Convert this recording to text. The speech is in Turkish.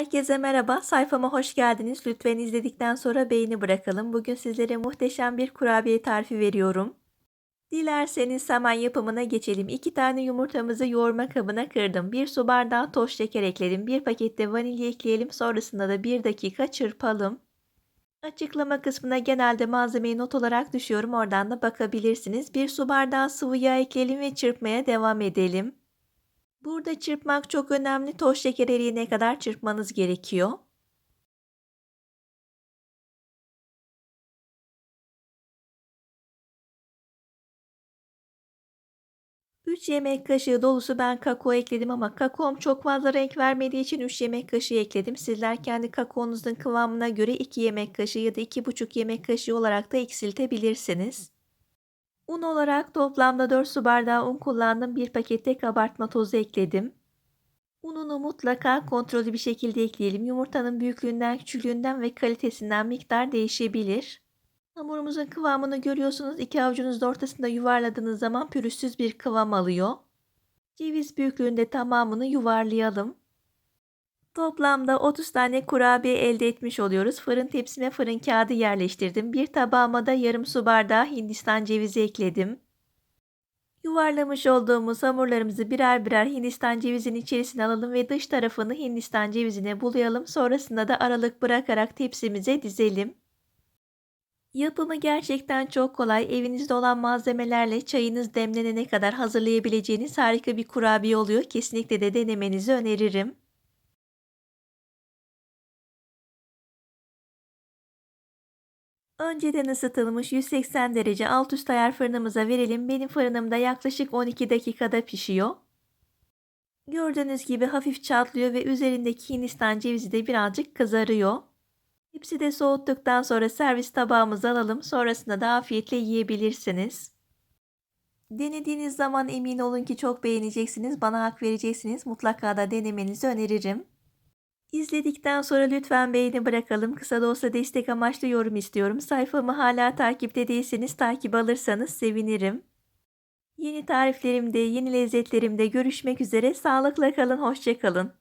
Herkese merhaba, sayfama hoş geldiniz. Lütfen izledikten sonra beğeni bırakalım. Bugün sizlere muhteşem bir kurabiye tarifi veriyorum. Dilerseniz hemen yapımına geçelim. 2 tane yumurtamızı yoğurma kabına kırdım. 1 su bardağı toz şeker ekledim. 1 pakette vanilya ekleyelim. Sonrasında da 1 dakika çırpalım. Açıklama kısmına genelde malzemeyi not olarak düşüyorum. Oradan da bakabilirsiniz. 1 su bardağı sıvı yağ ekleyelim ve çırpmaya devam edelim. Burada çırpmak çok önemli. Toz şeker eriyene kadar çırpmanız gerekiyor. Üç yemek kaşığı dolusu ben kakao ekledim ama kakaom çok fazla renk vermediği için 3 yemek kaşığı ekledim. Sizler kendi kakaonuzun kıvamına göre 2 yemek kaşığı ya da 2,5 yemek kaşığı olarak da eksiltebilirsiniz. Un olarak toplamda 4 su bardağı un kullandım. Bir pakette kabartma tozu ekledim. Ununu mutlaka kontrollü bir şekilde ekleyelim. Yumurtanın büyüklüğünden, küçüklüğünden ve kalitesinden miktar değişebilir. Hamurumuzun kıvamını görüyorsunuz. İki avucunuzun ortasında yuvarladığınız zaman pürüzsüz bir kıvam alıyor. Ceviz büyüklüğünde tamamını yuvarlayalım. Toplamda 30 tane kurabiye elde etmiş oluyoruz. Fırın tepsime fırın kağıdı yerleştirdim. Bir tabağıma da yarım su bardağı Hindistan cevizi ekledim. Yuvarlamış olduğumuz hamurlarımızı birer birer Hindistan cevizinin içerisine alalım ve dış tarafını Hindistan cevizine bulayalım. Sonrasında da aralık bırakarak tepsimize dizelim. Yapımı gerçekten çok kolay. Evinizde olan malzemelerle çayınız demlenene kadar hazırlayabileceğiniz harika bir kurabiye oluyor. Kesinlikle de denemenizi öneririm. Önceden ısıtılmış 180 derece alt üst ayar fırınımıza verelim. Benim fırınımda yaklaşık 12 dakikada pişiyor. Gördüğünüz gibi hafif çatlıyor ve üzerindeki Hindistan cevizi de birazcık kızarıyor. Hepsi de soğuttuktan sonra servis tabağımıza alalım. Sonrasında da afiyetle yiyebilirsiniz. Denediğiniz zaman emin olun ki çok beğeneceksiniz. Bana hak vereceksiniz. Mutlaka da denemenizi öneririm. İzledikten sonra lütfen beğeni bırakalım. Kısa da olsa destek amaçlı yorum istiyorum. Sayfamı hala takipte değilseniz takip alırsanız sevinirim. Yeni tariflerimde, yeni lezzetlerimde görüşmek üzere. Sağlıkla kalın, hoşçakalın.